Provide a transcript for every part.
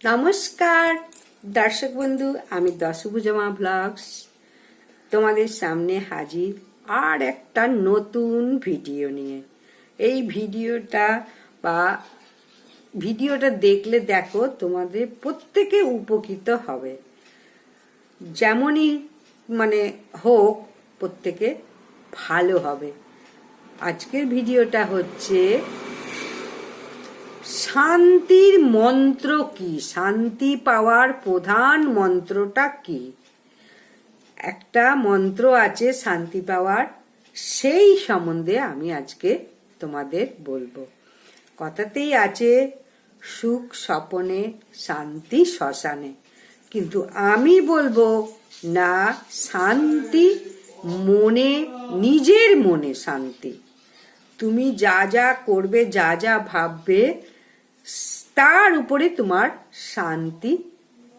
নমস্কার, দর্শক বন্ধু, আমি দশভুজমা ব্লগস। তোমাদের সামনে হাজির আর একটা নতুন ভিডিও নিয়ে। এই ভিডিওটা বা ভিডিওটা দেখলে দেখো তোমাদের প্রত্যেকে উপকৃত হবে। যেমনই মানে হোক, প্রত্যেকে ভালো হবে। আজকের ভিডিওটা হচ্ছে শান্তির মন্ত্র কি? শান্তি পাওয়ার প্রধান মন্ত্রটা কি? একটা মন্ত্র আছে, শান্তি পাওয়ার। সেই সম্বন্ধে আমি আজকে তোমাদের বলব। কথাতেই আছে, সুখ স্বপনে, শান্তি শ্মশানে। কিন্তু আমি বলব, না, শান্তি মনে, নিজের মনে শান্তি। তুমি যা যা করবে, যা যা ভাববে তার উপরে তোমার শান্তি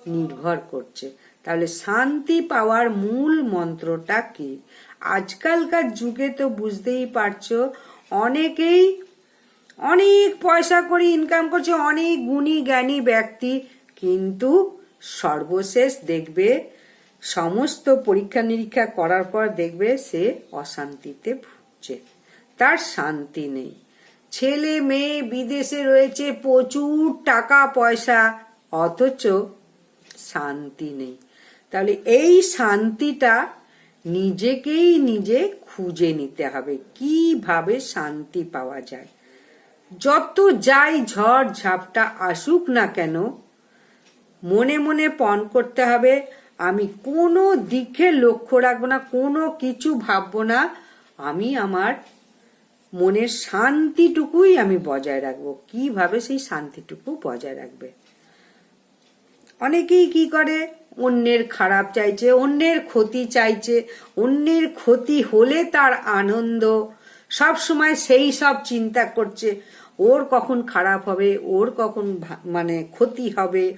নির্ভর করছে। তাহলে শান্তি পাওয়ার মূল মন্ত্রটা কি? আজকালকার যুগে তো বুঝতেই পারছ, অনেকেই অনেক পয়সা করে ইনকাম করছে, অনেক গুণী জ্ঞানী ব্যক্তি, কিন্তু সর্বশেষ দেখবে, সমস্ত পরীক্ষা নিরীক্ষা করার পর দেখবে সে অশান্তিতে ভুগছে। তার শান্তি নেই। ছেলে মেয়ে বিদেশে রয়েছে প্রচুর টাকা পয়সা, অথচ শান্তি নেই। তাহলে এই শান্তিটা নিজেকেই নিজে খুঁজে নিতে হবে, কীভাবে শান্তি পাওয়া যায়। যত যাই ঝড় ঝাপটা আসুক না কেন, মনে মনে পণ করতে হবে, আমি কোনো দিকে লক্ষ্য রাখব না, কোনো কিছু ভাববো না, আমি আমার মনের শান্তিটুকুই আমি বজায় রাখব। কীভাবে সেই শান্তিটুকু বজায় রাখবে? অনেকেই কি করে? অন্যের খারাপ চাইছে, অন্যের ক্ষতি চাইছে, অন্যের ক্ষতি হলে তার আনন্দ। সব সময় সেই সব চিন্তা করছে, ওর কখন খারাপ হবে, ওর কখন মানে ক্ষতি হবে?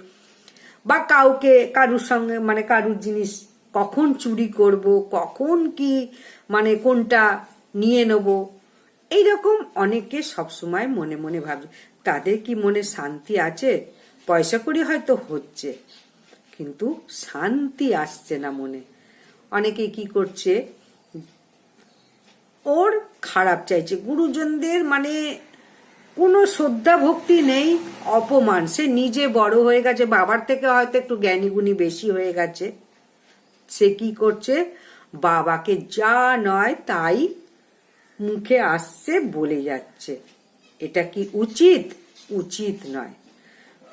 বা কাউকে, কারুর সঙ্গে মানে কারুর জিনিস কখন চুরি করব, কখন কি মানে কোনটা নিয়ে নেব? এইরকম অনেকে সবসময় মনে মনে ভাবে, তাদের কি মনে শান্তি আছে? পয়সা করি হয়তো হচ্ছে, কিন্তু শান্তি আসছে না মনে। অনেকে কি করছে? ওর খারাপ চাইছে। গুরুজনদের মানে কোনো শ্রদ্ধা ভক্তি নেই, অপমান। সে নিজে বড় হয়ে গেছে, বাবার থেকে হয়তো একটু জ্ঞানীগুণী বেশি হয়ে গেছে। সে কি করছে? বাবাকে যা নয় তাই মুখে আসছে বলে যাচ্ছে। এটা কি উচিত? উচিত নয়।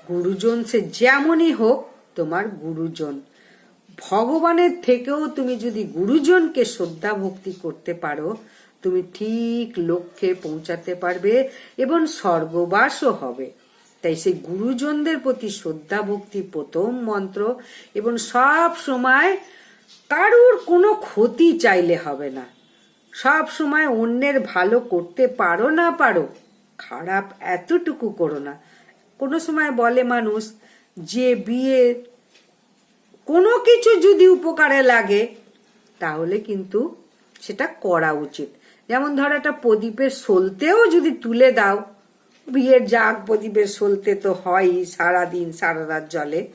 গুরুজন সে যেমনই হোক তোমার গুরুজন। ভগবানের থেকেও তুমি যদি গুরুজনকে শ্রদ্ধা ভক্তি করতে পারো, তুমি ঠিক লক্ষ্যে পৌঁছাতে পারবে এবং স্বর্গবাসও হবে। তাই সেই গুরুজনদের প্রতি শ্রদ্ধা ভক্তি প্রথম মন্ত্র এবং সব সময় কারুর কোনো ক্ষতি চাইলে হবে না। সব সময় অন্যের ভালো করতে পারো না পারো, খারাপ এতটুকু করো না। কোনো সময় বলে মানুষ, যে বিয়ে কোনো কিছু যদি উপকারে লাগে, তাহলে কিন্তু সেটা করা উচিত। যেমন ধরো একটা প্রদীপের সলতেও যদি তুলে দাও, বিয়ের জাগ প্রদীপের সলতে তো হয়ই সারাদিন, সারা রাত জলে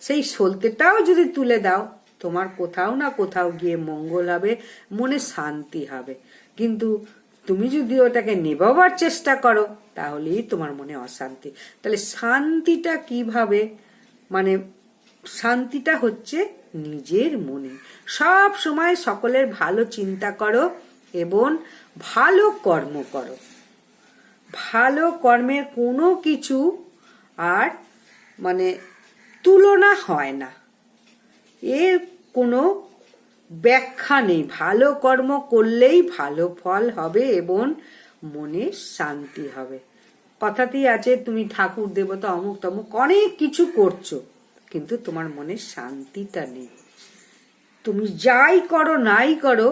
সেই সলতেটাও যদি তুলে দাও তোমার কোথাও না কোথাও গিয়ে মঙ্গল হবে, মনে শান্তি হবে। কিন্তু তুমি যদি ওটাকে নেবাবার চেষ্টা করো, তাহলেই তোমার মনে অশান্তি। তাহলে শান্তিটা কীভাবে? মানে শান্তিটা হচ্ছে নিজের মনে। সব সময় সকলের ভালো চিন্তা করো এবং ভালো কর্ম করো। ভালো কর্মের কোনো কিছু আর মানে তুলনা হয় না। এর কোনো ব্যাখ্যা নেই। ভালো কর্ম করলেই ভালো ফল হবে এবং মনে শান্তি হবে। কথাতেই আছে, তুমি ঠাকুর, দেবতা, অমুক, তমুক অনেক কিছু করছ, কিন্তু তোমার মনে শান্তিটা নেই। তুমি যাই করো, নাই করো,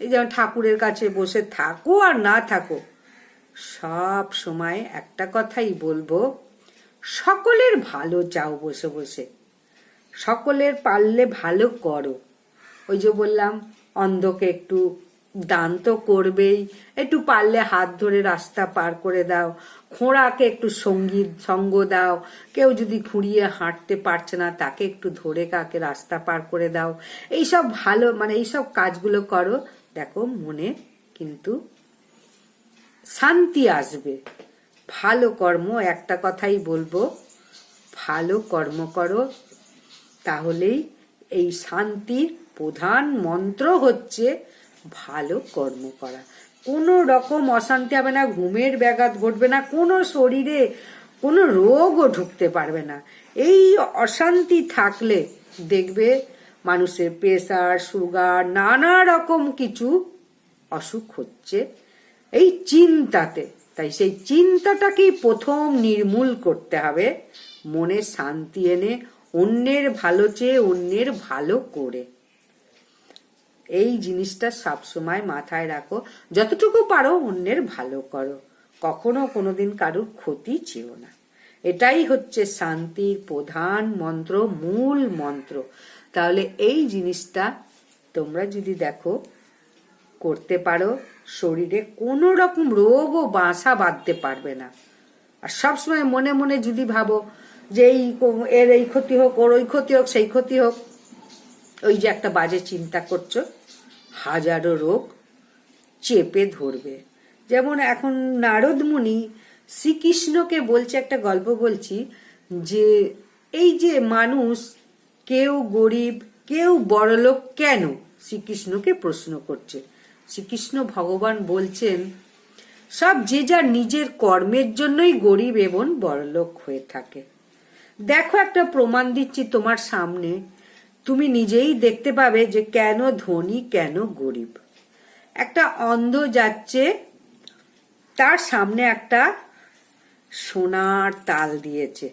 এই যেমন ঠাকুরের কাছে বসে থাকো আর না থাকো, সব সময় একটা কথাই বলব, সকলের ভালো চাও বসে বসে। সকলের পারলে ভালো করো। ওই যে বললাম, অন্ধকে একটু দান তো করবেই। একটু পারলে হাত ধরে রাস্তা পার করে দাও। খোঁড়াকে একটু সংগীত সঙ্গ দাও। কেউ যদি খুঁড়িয়ে হাঁটতে পারছে না, তাকে একটু ধরে কাকে রাস্তা পার করে দাও। এইসব ভালো মানে এইসব কাজগুলো করো। দেখো, মনে কিন্তু শান্তি আসবে। ভালো কর্ম, একটা কথাই বলব, ভালো কর্ম করো। তাহলেই এই শান্তির প্রধান মন্ত্র হচ্ছে ভালো কর্ম করা। কোনো রকম অশান্তি হবে না, ঘুমের ব্যাঘাত ঘটবে না, কোনো শরীরে কোনো রোগও ঢুকতে পারবে না। এই অশান্তি থাকলে দেখবে মানুষের প্রেশার সুগার, নানা রকম কিছু অসুখ হচ্ছে এই চিন্তাতে। তাই সেই চিন্তাটাকেই প্রথম নির্মূল করতে হবে। মনে শান্তি এনে অন্যের ভালো চেয়ে অন্যের ভালো করে। এই জিনিসটা সবসময় মাথায় রাখো। যতটুকু পারো অন্যের ভালো করো। কখনো কোনোদিন কারুর ক্ষতি চেও না। এটাই হচ্ছে শান্তির প্রধান মন্ত্র, মূল মন্ত্র। তাহলে এই জিনিসটা তোমরা যদি দেখো, করতে পারো, শরীরে কোনো রকম রোগও বাসা বাঁধতে পারবে না। আর সবসময় মনে মনে যদি ভাবো যে এই এর এই ক্ষতি হোক, ওর ওই ক্ষতি হোক, সেই ক্ষতি হোক। ওই যে একটা বাজে চিন্তা করছ, হাজারো রোগ চেপে ধরবে। যেমন এখন নারদ মুনি শ্রীকৃষ্ণকে বলছে, একটা গল্প বলছি, যে এই যে মানুষ কেউ গরিব, কেউ বড়লোক কেন? শ্রীকৃষ্ণকে প্রশ্ন করছে। শ্রীকৃষ্ণ ভগবান বলছেন, সব যে যার নিজের কর্মের জন্যই গরিব এবং বড়লোক হয়ে থাকে। দেখো একটা প্রমাণ দিচ্ছি তোমার সামনে। তুমি নিজেই দেখতে পাবে যে কেন ধনী, কেন গরিব। একটা অন্ধ যাচ্ছে, তার সামনে একটা সোনার তাল দিয়েছে।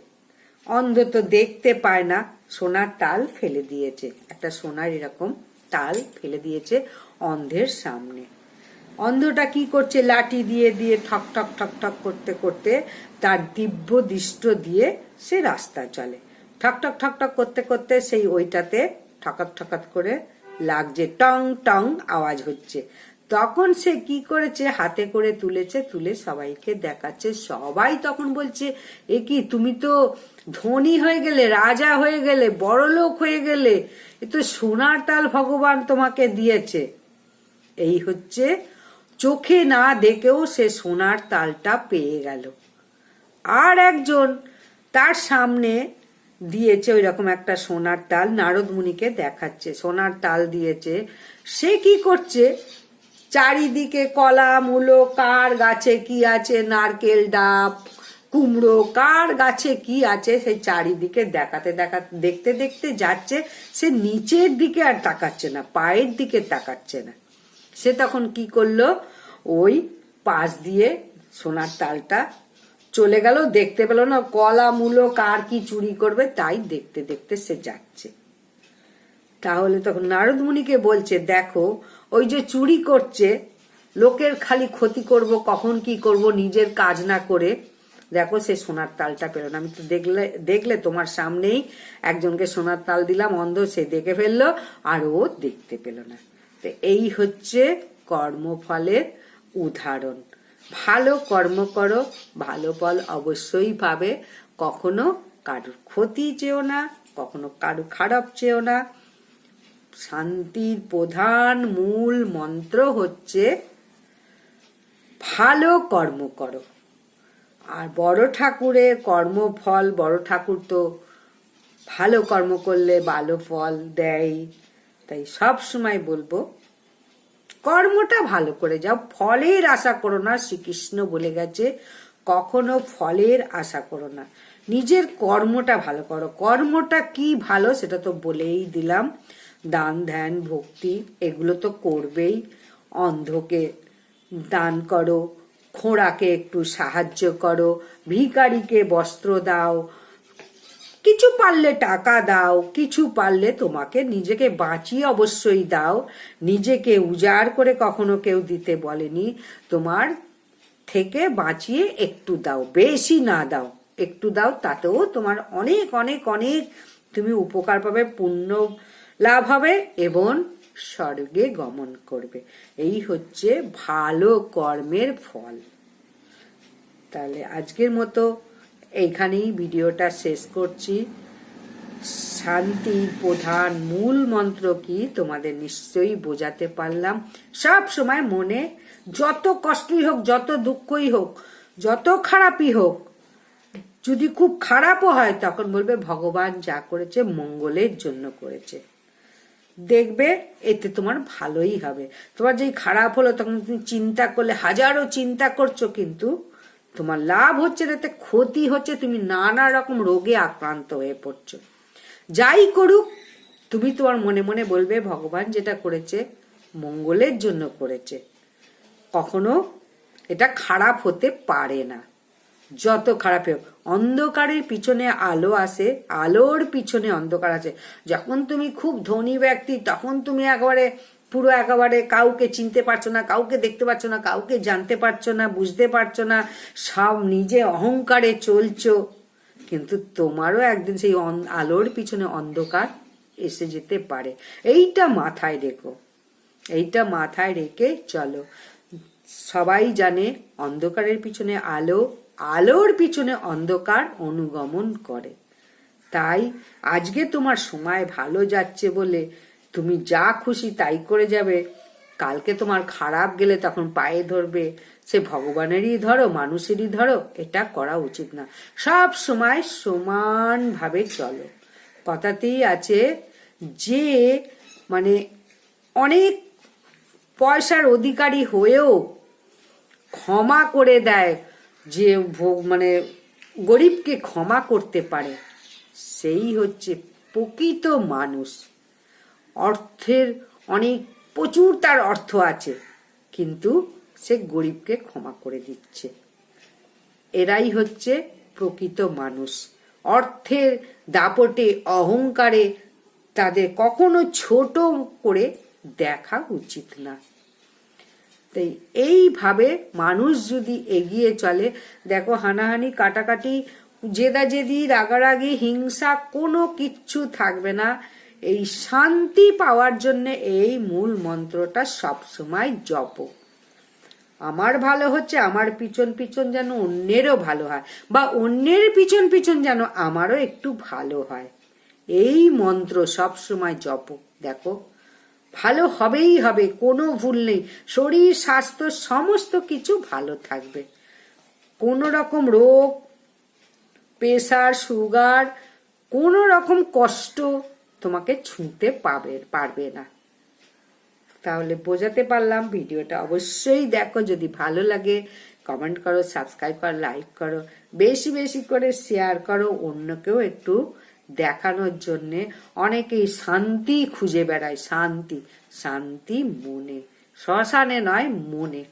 অন্ধ তো দেখতে পায় না, সোনার তাল ফেলে দিয়েছে। একটা সোনার এরকম তাল ফেলে দিয়েছে অন্ধের সামনে। অন্ধটা কি করছে? লাঠি দিয়ে দিয়ে ঠক ঠক ঠক ঠক করতে করতে তার দিব্য দৃষ্ট দিয়ে সে রাস্তা চলে। ঠক ঠক ঠক ঠক করতে করতে সেই ওইটাতে ঠকাত ঠকাত করে লাগছে, টং টং আওয়াজ হচ্ছে। তখন সে কি করেছে? হাতে করে তুলেছে, তুলে সবাইকে দেখাচ্ছে। সবাই তখন বলছে, এ কি, তুমি তো ধনী হয়ে গেলে, রাজা হয়ে গেলে, বড় লোক হয়ে গেলে, এ তো সোনার তাল ভগবান তোমাকে দিয়েছে। এই হচ্ছে, চোখে না দেখেও সে সোনার তালটা পেয়ে গেল। আর একজন তার সামনে দিয়েছে ওই রকম একটা সোনার তাল। নারদ মুনিকে দেখাচ্ছে, সোনার তাল দিয়েছে। সে কি করছে? চারিদিকে কলা, মূলো, কার গাছে কি আছে? নারকেল ডাব, কুমড়ো, কার গাছে কি আছে? সেই চারিদিকে দেখাতে দেখা দেখতে দেখতে যাচ্ছে। সে নিচের দিকে আর তাকাচ্ছে না, পায়ের দিকে তাকাচ্ছে না। সে তখন কি করল? ওই পাশ দিয়ে সোনার তালটা চলে গেল, দেখতে পেল না কলা মূলো কার কি চুরি করবে, তাই দেখতে দেখতে সে যাচ্ছে। তাহলে তখন নারদ মুনিকে বলছে, দেখো, ওই যে চুরি করছে, লোকের খালি ক্ষতি করব, কখন কি করব, নিজের কাজ না করে। দেখো, সে সোনার তালটা পেল না। আমি তো দেখলে দেখলে তোমার সামনেই একজনকে সোনার তাল দিলাম, অন্ধ সে দেখে ফেলল, আর ও দেখতে পেল না। তো এই হচ্ছে কর্মফলের উদাহরণ। ভালো কর্ম করো, ভালো ফল অবশ্যই পাবে। কখনো কারুর ক্ষতি চেও না, কখনো কারু খারাপ চেও না। শান্তির প্রধান মূল মন্ত্র হচ্ছে, ভালো কর্ম করো। আর বড় ঠাকুরের কর্মফল বড় ঠাকুর তো ভালো কর্ম করলে ভালো ফল দেয়। তাই সব সময় বলব কর্মটা ভালো করে যাও। ফলের আশা করো না, শ্রীকৃষ্ণ বলে গেছে, কখনো ফলের আশা করো না। নিজের কর্মটা ভালো করো। কর্মটা কি ভালো সেটা তো বলেই দিলাম। দান, ধ্যান, ভক্তি, এগুলো তো করবেই। অন্ধকে দান করো, খোঁড়াকে একটু সাহায্য করো, ভিখারিকে বস্ত্র দাও কিছু পারলে টাকা দাও, কিছু পারলে তোমাকে নিজেকে বাঁচিয়ে অবশ্যই দাও। নিজেকে উজাড় করে কখনো কেউ দিতে বলেনি। তোমার থেকে বাঁচিয়ে একটু দাও, বেশি না দাও। একটু দাও, তাতেও তোমার অনেক অনেক অনেক তুমি উপকার পাবে, পুণ্য লাভ হবে এবং স্বর্গে গমন করবে। এই হচ্ছে ভালো কর্মের ফল। তাহলে আজকের মতো এইখানেই ভিডিওটা শেষ করছি। শান্তির প্রধান মূল মন্ত্র কি তোমাদের নিশ্চয়ই বোঝাতে পারলাম। সব সময় মনে যত কষ্টই হোক, যত দুঃখই হোক, যত খারাপই হোক, যদি খুব খারাপও হয়, তখন বলবে ভগবান যা করেছে মঙ্গলের জন্য করেছে। দেখবে এতে তোমার ভালোই হবে। তোমার যেই খারাপ হলো, তখন তুমি চিন্তা করলে, হাজারো চিন্তা করছ, কিন্তু তোমার লাভ হচ্ছে এতে ক্ষতি হচ্ছে, তুমি নানা রকম রোগে আক্রান্ত হয়ে পড়ছো। যাই করুক, তুমি তোমার মনে মনে বলবে, ভগবান যেটা করেছে, মঙ্গলের জন্য করেছে। কখনো এটা খারাপ হতে পারে না। যত খারাপ হোক, অন্ধকারের পিছনে আলো আসে, আলোর পিছনে অন্ধকার আছে যখন তুমি খুব ধনী ব্যক্তি, তখন তুমি একেবারে পুরো একেবারে কাউকে চিনতে পারছ না, কাউকে দেখতে পাচ্ছ না, কাউকে জানতে পারছ না, বুঝতে পারছ না, সব নিজে অহংকারে চলছো। কিন্তু তোমারও একদিন সেই আলোর পিছনে অন্ধকার এসে যেতে পারে। এইটা মাথায় রেখো, এইটা মাথায় রেখে চলো। সবাই জানে অন্ধকারের পিছনে আলো, আলোর পিছনে অন্ধকার অনুগমন করে। তাই আজকে তোমার সময় ভালো যাচ্ছে বলে তুমি যা খুশি তাই করে যাবে। কালকে তোমার খারাপ গেলে তখন পায়ে ধরবে। সে ভগবানেরই ধরো, মানুষেরই ধরো, এটা করা উচিত না। সব সময় সমানভাবে চলো। কথাতেই আছে যে মানে অনেক পয়সার অধিকারী হয়েও ক্ষমা করে দেয় যে মানে গরিবকে ক্ষমা করতে পারে। সেই হচ্ছে প্রকৃত মানুষ। অর্থের অনেক, প্রচুর তার অর্থ আছে। কিন্তু সে গরিবকে ক্ষমা করে দিচ্ছে। এরাই হচ্ছে প্রকৃত মানুষ। অর্থের দাপটে, অহংকারে তাদের কখনো ছোট করে দেখা উচিত না। তাই এইভাবে মানুষ যদি এগিয়ে চলে, দেখো হানাহানি, কাটাকাটি, জেদাজেদি, রাগারাগি, হিংসা, কোনো কিচ্ছু থাকবে না। এই শান্তি পাওয়ার জন্য এই মূল মন্ত্রটা সবসময় জপ। আমার ভালো হচ্ছে, আমার পিছন পিছন যেন অন্যেরও ভালো হয় বা অন্যের পিছন পিছন যেন আমারও একটু ভালো হয়। এই মন্ত্র সব সময় জপ। দেখো, ভালো হবেই হবে, কোনো ভুল নেই। শরীর, স্বাস্থ্য, সমস্ত কিছু ভালো থাকবে। কোনো রকম রোগ প্রেশার সুগার, কোনো রকম কষ্ট তোমাকে ছুঁতে পাবে, পারবে না। তাহলে বোঝাতে পারলাম, ভিডিওটা অবশ্যই দেখো, যদি ভালো লাগে কমেন্ট করো সাবস্ক্রাইব করো লাইক করো, বেশি বেশি করে শেয়ার করো, অন্যকেও একটু দেখানোর জন্যে। অনেকেই শান্তি খুঁজে বেড়ায়, শান্তি শান্তি মনে, শ্মশানে নয়, মনে।